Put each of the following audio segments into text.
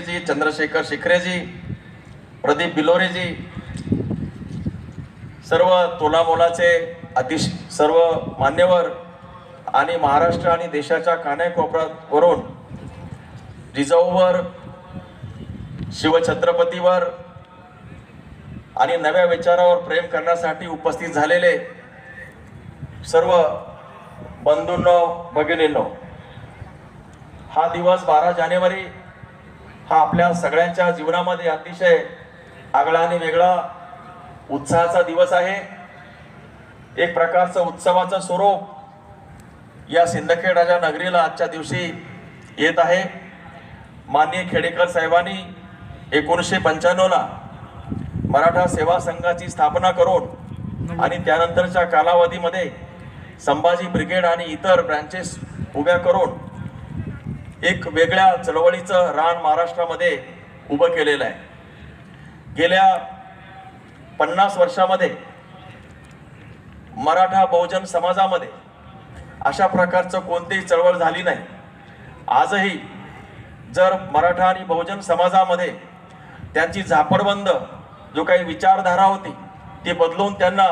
शेट्टीजी चंद्रशेखर शिखरेजी प्रदीप बिलोरेजी सर्व तोलामोलाचे अतिश सर्व मान्यवर आणि महाराष्ट्र आणि देशाच्या कानाकोपऱ्यावरून जिजाऊवर शिवछत्रपतीवर आणि नव्या विचारावर प्रेम करण्यासाठी उपस्थित झालेले सर्व बंधूंनो भगिनींनो हा दिवस बारा जानेवारी हा आपल्या सगळ्यांच्या जीवनामध्ये अतिशय आगळा आणि वेगळा उत्साहाचा दिवस आहे. एक प्रकारचं उत्सवाचं स्वरूप या सिंदखेड राजा नगरीला आजच्या दिवशी येत आहे. माननीय खेडेकर साहेबांनी एकोणीसशे पंच्याण्णवला मराठा सेवा संघाची स्थापना करून आणि त्यानंतरच्या कालावधीमध्ये संभाजी ब्रिगेड आणि इतर ब्रँचेस उभ्या करून एक वेगळ्या चळवळीचं रान महाराष्ट्रामध्ये उभं केलेलं आहे. गेल्या पन्नास वर्षामध्ये मराठा बहुजन समाजामध्ये अशा प्रकारचं कोणतीही चळवळ झाली नाही. आजही जर मराठा आणि बहुजन समाजामध्ये त्यांची झापडबंद जो काही विचारधारा होती ती बदलून त्यांना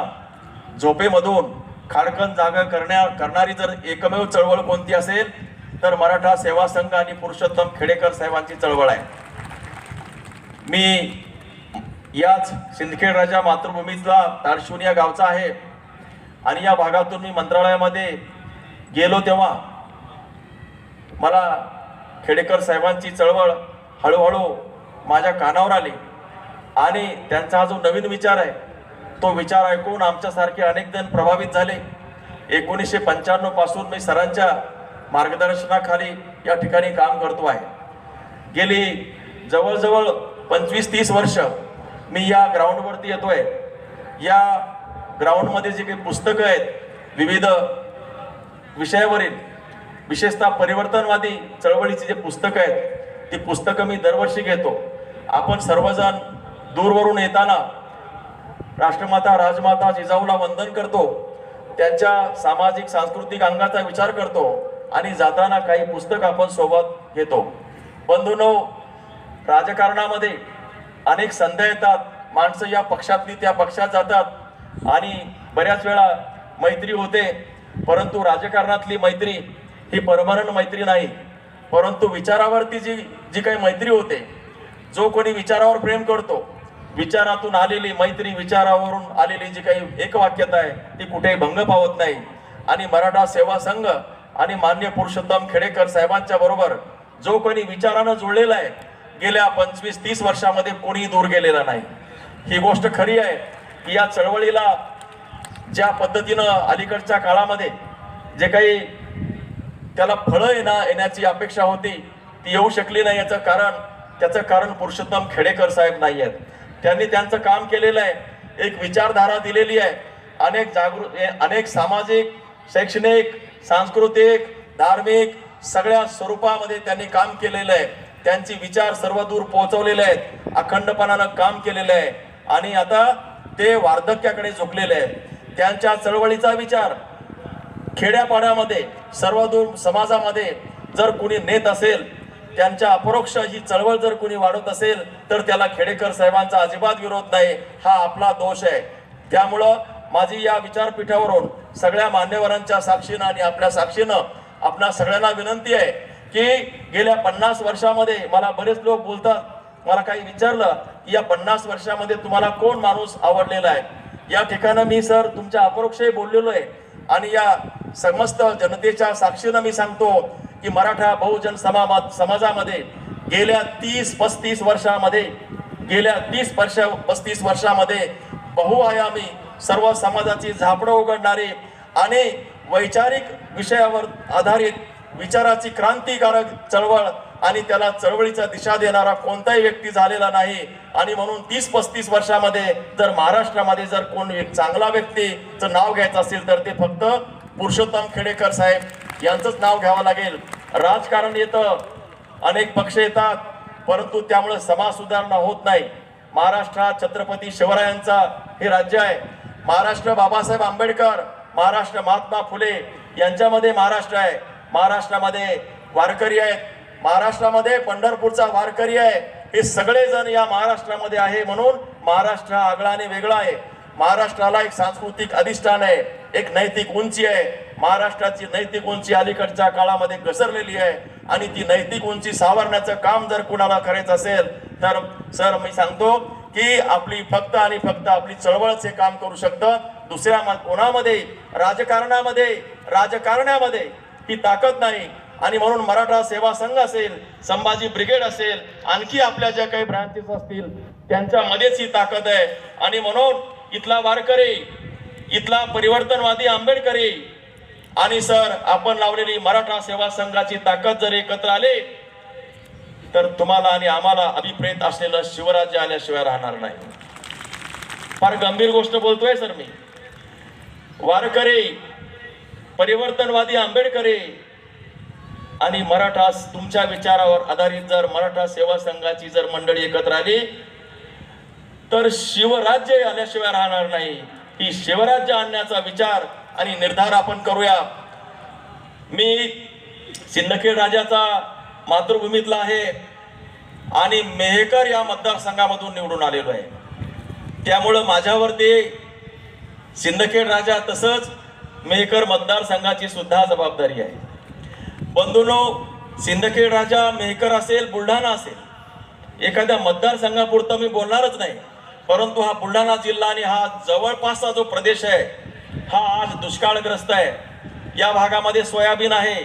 झोपेमधून खाडकन जागा करण्या करणारी जर एकमेव चळवळ कोणती असेल तर मराठा सेवा संघ आणि पुरुषोत्तम खेडेकर साहेबांची चळवळ आहे. मी याच सिंदखेड राजा मातृभूमीतला तारशून या गावचा आहे. आणि या भागातून मी मंत्रालयामध्ये गेलो तेव्हा मला खेडेकर साहेबांची चळवळ हळूहळू माझ्या कानावर आली. आणि त्यांचा हा जो नवीन विचार आहे तो विचार ऐकून आमच्यासारखे अनेक जण प्रभावित झाले. एकोणीसशे पंच्याण्णवपासून मी सरांच्या मार्गदर्शनाखाली या ठिकाणी काम करतो आहे. गेली जवळजवळ पंचवीस तीस वर्ष मी या ग्राउंडवरती येतोय. या ग्राउंडमध्ये जी काही पुस्तकं आहेत विविध विषयावरील विशेषतः परिवर्तनवादी चळवळीची जे पुस्तकं आहेत ती पुस्तकं मी दरवर्षी घेतो. आपण सर्वजण दूरवरून येताना राष्ट्रमाता राजमाता जिजाऊला वंदन करतो. त्यांच्या सामाजिक सांस्कृतिक अंगाचा विचार करतो. आणि जाताना काही पुस्तक आपण सोबत घेतो. बंधूनो राजकारणामध्ये अनेक संध्या येतात. माणसं या पक्षातली त्या पक्षात जातात. आणि बऱ्याच वेळा मैत्री होते. परंतु राजकारणातली मैत्री ही परमनंट मैत्री नाही. परंतु विचारावरती जी जी काही मैत्री होते जो कोणी विचारावर प्रेम करतो विचारातून आलेली मैत्री विचारावरून आलेली जी काही एकवाक्यता आहे ती कुठेही भंग पावत नाही. आणि मराठा सेवा संघ आणि मान्य पुरुषोत्तम खेडेकर साहेबांच्या बरोबर जो कोणी विचारानं जुळलेला आहे गेल्या पंचवीस तीस वर्षामध्ये कोणीही दूर गेलेला नाही. ही गोष्ट खरी आहे की या चळवळीला ज्या पद्धतीनं अलीकडच्या काळामध्ये जे काही त्याला फळं येणं येण्याची अपेक्षा होती ती येऊ शकली नाही याचं कारण त्याचं कारण पुरुषोत्तम खेडेकर साहेब नाही आहेत. त्यांनी त्यांचं काम केलेलं आहे एक विचारधारा दिलेली आहे. अनेक जागृत अनेक सामाजिक शैक्षणिक सांस्कृतिक धार्मिक सगळ्या स्वरूपामध्ये त्यांनी काम केलेलं आहे. त्यांचे विचार सर्व दूर पोहोचवलेले आहेत. अखंडपणानं काम केलेलं आहे. आणि आता ते वार्धक्याकडे झुकलेले आहेत. त्यांच्या चळवळीचा विचार खेड्यापाड्यामध्ये सर्वदूर समाजामध्ये जर कुणी नेत असेल त्यांच्या अपरोक्ष ही चळवळ जर कुणी वाढवत असेल तर त्याला खेडेकर साहेबांचा अजिबात विरोध नाही. हा आपला दोष आहे. त्यामुळं माझी या विचारपीठावरून सगळ्या मान्यवरांच्या साक्षीनं आणि आपल्या साक्षीनं आपणा सगळ्यांना विनंती आहे की गेल्या पन्नास वर्षामध्ये मला बरेच लोक बोलतात मला काही विचारलं की या पन्नास वर्षामध्ये तुम्हाला कोण माणूस आवडलेला आहे? या ठिकाणं मी सर तुमच्या अपरोक्षही बोललेलो आहे आणि या समस्त जनतेच्या साक्षीनं मी सांगतो की मराठा बहुजन समा समाजामध्ये गेल्या तीस पस्तीस वर्षामध्ये गेल्या तीस वर्ष पस्तीस वर्षामध्ये बहुआयामी सर्व समाजाची झापडं उघडणारे आणि वैचारिक विषयावर आधारित विचाराची क्रांतिकारक चळवळ आणि त्याला चळवळीचा दिशा देणारा कोणताही व्यक्ती झालेला नाही. आणि म्हणून तीस पस्तीस वर्षामध्ये जर महाराष्ट्रामध्ये जर कोण एक चांगला व्यक्तीचं नाव घ्यायचं असेल तर ते फक्त पुरुषोत्तम खेडेकर साहेब यांचंच नाव घ्यावं लागेल. राजकारण येतं अनेक पक्ष येतात परंतु त्यामुळे समाज सुधारणा होत नाही. महाराष्ट्रात छत्रपती शिवरायांचा हे राज्य आहे. महाराष्ट्र बाबासाहेब आंबेडकर महाराष्ट्र महात्मा फुले यांच्यामध्ये महाराष्ट्र आहे. महाराष्ट्रामध्ये वारकरी आहेत. महाराष्ट्रामध्ये पंढरपूरचा वारकरी आहे. हे सगळेजण या महाराष्ट्रामध्ये आहे म्हणून महाराष्ट्र हा आगळा आणि वेगळा आहे. महाराष्ट्राला एक सांस्कृतिक अधिष्ठान आहे. एक नैतिक उंची आहे. महाराष्ट्राची नैतिक उंची अलीकडच्या काळामध्ये घसरलेली आहे आणि ती नैतिक उंची सावरण्याचं काम जर कुणाला करायचं असेल तर सर मी सांगतो की आपली फक्त आणि फक्त आपली चळवळच हे काम करू शकतं. दुसऱ्या कोणामध्ये? राजकारणामध्ये. राजकारण्यामध्ये ती ताकद नाही. आणि म्हणून मराठा सेवा संघ असेल संभाजी ब्रिगेड असेल आणखी आपल्या ज्या काही ब्रांचेस असतील त्यांच्यामध्येच ही ताकद आहे. आणि म्हणून इथला वारकरी इथला परिवर्तनवादी आंबेडकरी आणि सर आपण लावलेली मराठा सेवा संघाची ताकद जर एकत्र आले तर तुम्हाला आणि आम्हाला अभिप्रेत असलेलं शिवराज्य आल्याशिवाय राहणार नाही. फार गंभीर गोष्ट बोलतोय सर मी. वारकरी परिवर्तनवादी आंबेडकरी आणि मराठा तुमच्या विचारावर आधारित जर मराठा सेवा संघाची जर मंडळी एकत्र आली तर शिवराज्य आल्याशिवाय राहणार नाही. ही शिवराज्य आणण्याचा विचार आणि निर्धार आपण करूया. मी सिंदखेड राजाचा मातृभूमीतला आहे आणि मेहकर या मतदारसंघामधून निवडून आलेलो आहे. त्यामुळं माझ्यावरती सिंदखेड राजा तसंच मेहकर मतदारसंघाची सुद्धा जबाबदारी आहे. बंधूनो सिंदखेड राजा मेहकर असेल बुलढाणा असेल एखाद्या मतदारसंघापुरतं मी बोलणारच नाही परंतु हा बुलढाणा जिल्हा आणि हा जवळपासचा जो प्रदेश आहे हा आज दुष्काळग्रस्त आहे. या भागामध्ये सोयाबीन आहे